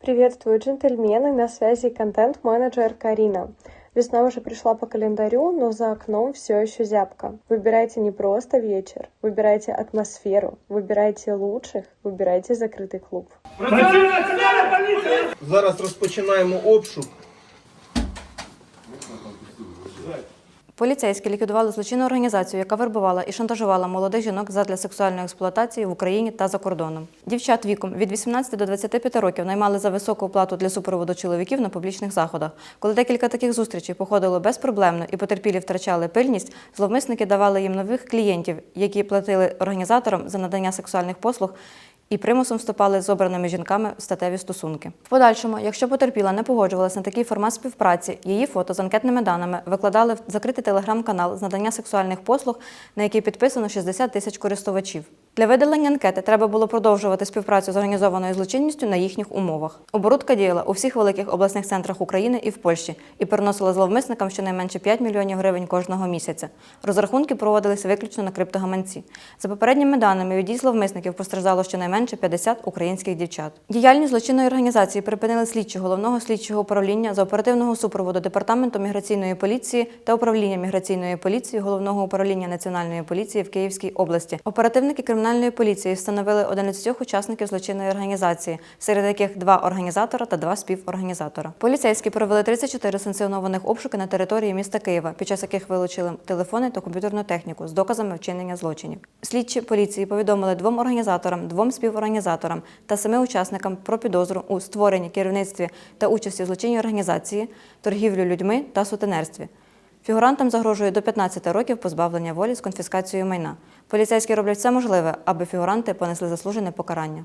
Приветствую, джентльмены, на связи контент-менеджер Карина. Весна уже пришла по календарю, но за окном все еще зябко. Выбирайте не просто вечер, выбирайте атмосферу, выбирайте лучших, выбирайте закрытый клуб. Зараз розпочинаємо обшук. Поліцейські ліквідували злочинну організацію, яка вербувала і шантажувала молодих жінок задля сексуальної експлуатації в Україні та за кордоном. Дівчат віком від 18 до 25 років наймали за високу оплату для супроводу чоловіків на публічних заходах. Коли декілька таких зустрічей походило безпроблемно і потерпілі втрачали пильність, зловмисники давали їм нових клієнтів, які платили організаторам за надання сексуальних послуг і примусом вступали з обраними жінками в статеві стосунки. В подальшому, якщо потерпіла не погоджувалася на такий формат співпраці, її фото з анкетними даними викладали в закритий телеграм-канал з надання сексуальних послуг, на який підписано 60 тисяч користувачів. Для видалення анкети треба було продовжувати співпрацю з організованою злочинністю на їхніх умовах. Оборудка діяла у всіх великих обласних центрах України і в Польщі і приносила зловмисникам щонайменше 5 мільйонів гривень кожного місяця. Розрахунки проводилися виключно на криптогаманці. За попередніми даними, від дій зловмисників постраждало щонайменше 50 українських дівчат. Діяльність злочинної організації припинили слідчі головного слідчого управління за оперативного супроводу департаменту міграційної поліції та управління міграційної поліції головного управління національної поліції в Київській області. Оперативники кримінальної поліції встановили 11 учасників злочинної організації, серед яких два організатора та два співорганізатора. Поліцейські провели 34 санкціонованих обшуки на території міста Києва, під час яких вилучили телефони та комп'ютерну техніку з доказами вчинення злочинів. Слідчі поліції повідомили двом організаторам, двом співорганізаторам та семи учасникам про підозру у створенні, керівництві та участі в злочинній організації, торгівлю людьми та сутенерстві. Фігурантам загрожує до 15 років позбавлення волі з конфіскацією майна. Поліцейські роблять все можливе, аби фігуранти понесли заслужене покарання.